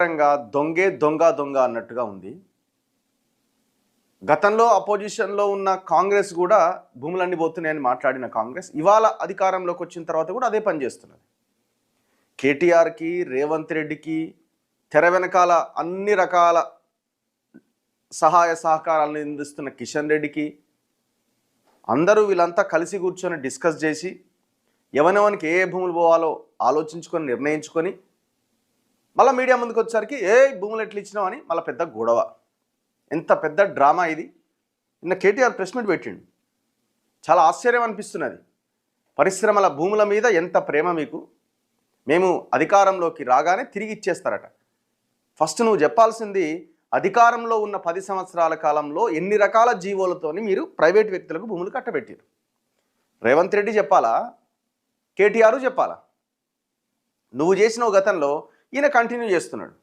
దొంగే దొంగ దొంగ అన్నట్టుగా ఉంది. గతంలో అపోజిషన్లో ఉన్న కాంగ్రెస్ కూడా భూములన్నీ పోతున్నాయని మాట్లాడిన కాంగ్రెస్ ఇవాళ అధికారంలోకి వచ్చిన తర్వాత కూడా అదే పనిచేస్తున్నది కేటీఆర్కి రేవంత్ రెడ్డికి తెర వెనకాల అన్ని రకాల సహాయ సహకారాలను అందిస్తున్న కిషన్ రెడ్డికి అందరూ వీళ్ళంతా కలిసి కూర్చొని డిస్కస్ చేసి ఎవనెవనికి ఏ భూములు పోవాలో ఆలోచించుకొని నిర్ణయించుకొని మళ్ళీ మీడియా ముందుకు వచ్చేసరికి ఏ భూములు ఎట్లా ఇచ్చినావు అని మళ్ళీ పెద్ద గొడవ. ఎంత పెద్ద డ్రామా ఇది. నిన్న కేటీఆర్ ప్రెస్ మీట్ పెట్టిండు. చాలా ఆశ్చర్యం అనిపిస్తున్నది. పరిశ్రమల భూముల మీద ఎంత ప్రేమ మీకు. మేము అధికారంలోకి రాగానే తిరిగి ఇచ్చేస్తారట. ఫస్ట్ నువ్వు చెప్పాల్సింది అధికారంలో ఉన్న పది సంవత్సరాల కాలంలో ఎన్ని రకాల జీవోలతోని మీరు ప్రైవేట్ వ్యక్తులకు భూములు కట్టబెట్టారు. రేవంత్ రెడ్డి చెప్పాలా? కేటీఆర్ చెప్పాలా? నువ్వు చేసిన గతంలో ఈయన కంటిన్యూ చేస్తున్నాడు.